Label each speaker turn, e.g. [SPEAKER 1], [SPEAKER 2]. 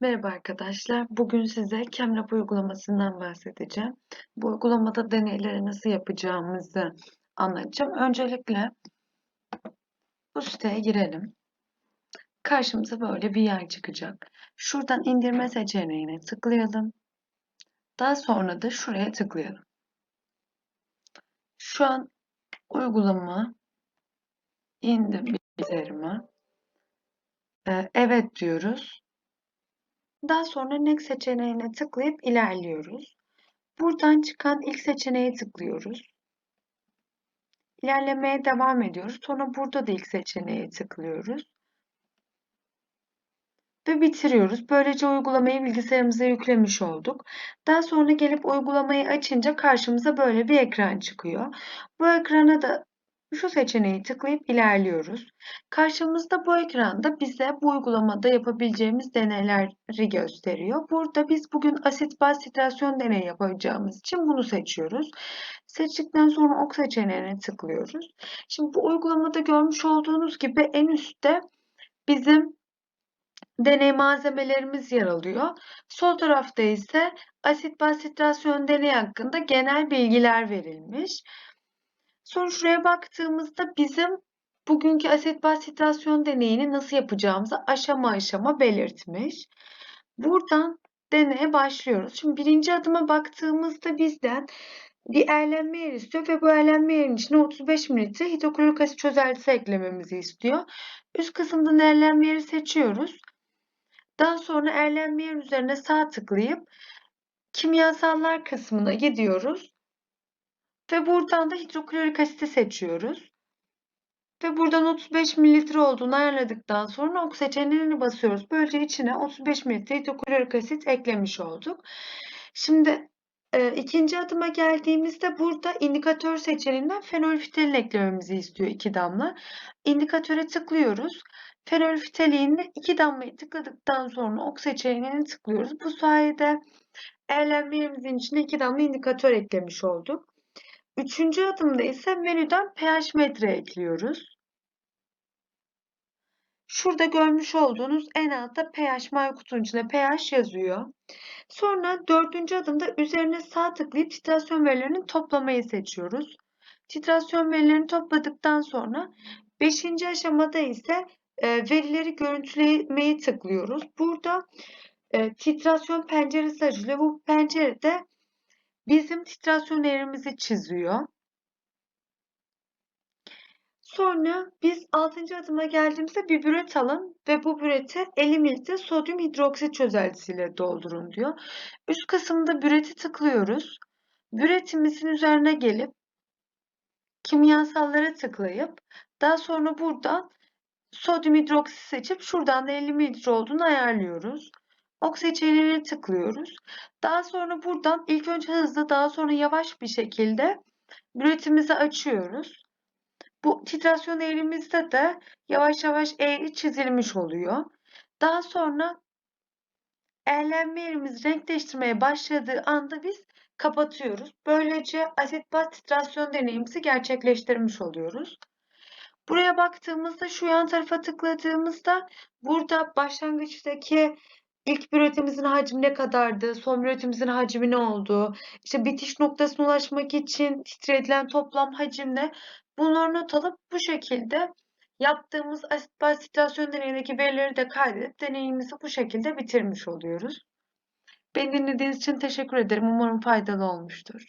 [SPEAKER 1] Merhaba arkadaşlar. Bugün size ChemLab uygulamasından bahsedeceğim. Bu uygulamada deneyleri nasıl yapacağımızı anlatacağım. Öncelikle bu siteye girelim. Karşımıza böyle bir yer çıkacak. Şuradan indirme seçeneğine tıklayalım. Daha sonra da şuraya tıklayalım. Şu an uygulama indi bilgisayarıma. Ee, evet diyoruz. Daha sonra Next seçeneğine tıklayıp ilerliyoruz. Buradan çıkan ilk seçeneğe tıklıyoruz. İlerlemeye devam ediyoruz. Sonra burada da ilk seçeneğe tıklıyoruz. Ve bitiriyoruz. Böylece uygulamayı bilgisayarımıza yüklemiş olduk. Daha sonra gelip uygulamayı açınca karşımıza böyle bir ekran çıkıyor. Bu ekrana da şu seçeneği tıklayıp ilerliyoruz. Karşımızda bu ekranda bize bu uygulamada yapabileceğimiz deneyleri gösteriyor. Burada biz bugün asit baz titrasyon deneyi yapacağımız için bunu seçiyoruz. Seçtikten sonra ok seçeneğine tıklıyoruz. Şimdi bu uygulamada görmüş olduğunuz gibi en üstte bizim deney malzemelerimiz yer alıyor. Sol tarafta ise asit baz titrasyon deneyi hakkında genel bilgiler verilmiş. Sonra şuraya baktığımızda bizim bugünkü asit baz titrasyon deneyini nasıl yapacağımızı aşama aşama belirtmiş. Buradan deneye başlıyoruz. Şimdi birinci adıma baktığımızda bizden bir erlenme yeri istiyor ve bu erlenme yerinin içine 35 mililitre hidroklorik asit çözeltisi eklememizi istiyor. Üst kısımdan erlenme yeri seçiyoruz. Daha sonra erlenme yerin üzerine sağ tıklayıp kimyasallar kısmına gidiyoruz. Ve buradan da hidroklorik asiti seçiyoruz. Ve buradan 35 mililitre olduğunu ayarladıktan sonra ok seçeneğini basıyoruz. Böylece içine 35 mililitre hidroklorik asit eklemiş olduk. Şimdi e, ikinci adıma geldiğimizde burada indikatör seçeneğinden fenolfitalin eklememizi istiyor 2 damla. İndikatöre tıklıyoruz. Fenolfitalinle 2 damlayı tıkladıktan sonra ok seçeneğini tıklıyoruz. Bu sayede eğlenmemizin içine 2 damla indikatör eklemiş olduk. Üçüncü adımda ise menüden pH metre ekliyoruz. Şurada görmüş olduğunuz en altta pH mavi kutunun içinde pH yazıyor. Sonra dördüncü adımda üzerine sağ tıklayıp titrasyon verilerini toplamayı seçiyoruz. Titrasyon verilerini topladıktan sonra beşinci aşamada ise e, verileri görüntülemeyi tıklıyoruz. Burada e, titrasyon penceresi açılıyor. Bu pencerede bizim titrasyon eğrimizi çiziyor. Sonra biz 6. adıma geldiğimizde bir büret alın ve bu büreti 50 mililitre sodyum hidroksit çözeltisiyle doldurun diyor. Üst kısımda büreti tıklıyoruz. Büretimizin üzerine gelip kimyasallara tıklayıp daha sonra buradan sodyum hidroksit seçip şuradan da 50 mililitre olduğunu ayarlıyoruz. Ok seçeneğine tıklıyoruz. Daha sonra buradan ilk önce hızlı daha sonra yavaş bir şekilde büretimizi açıyoruz. Bu titrasyon eğrimizde de yavaş yavaş eğri çizilmiş oluyor. Daha sonra eğlenme yerimiz renk başladığı anda biz kapatıyoruz. Böylece asit baz titrasyon deneyimizi gerçekleştirmiş oluyoruz. Buraya baktığımızda şu yan tarafa tıkladığımızda burada başlangıçtaki ilk bir üretimimizin hacmi ne kadardı, son bir üretimimizin hacmi ne oldu, işte bitiş noktasına ulaşmak için titredilen toplam hacim ne, bunları not alıp bu şekilde yaptığımız asit baz titrasyon deneyindeki verileri de kaydedip deneyimizi bu şekilde bitirmiş oluyoruz. Beni dinlediğiniz için teşekkür ederim. Umarım faydalı olmuştur.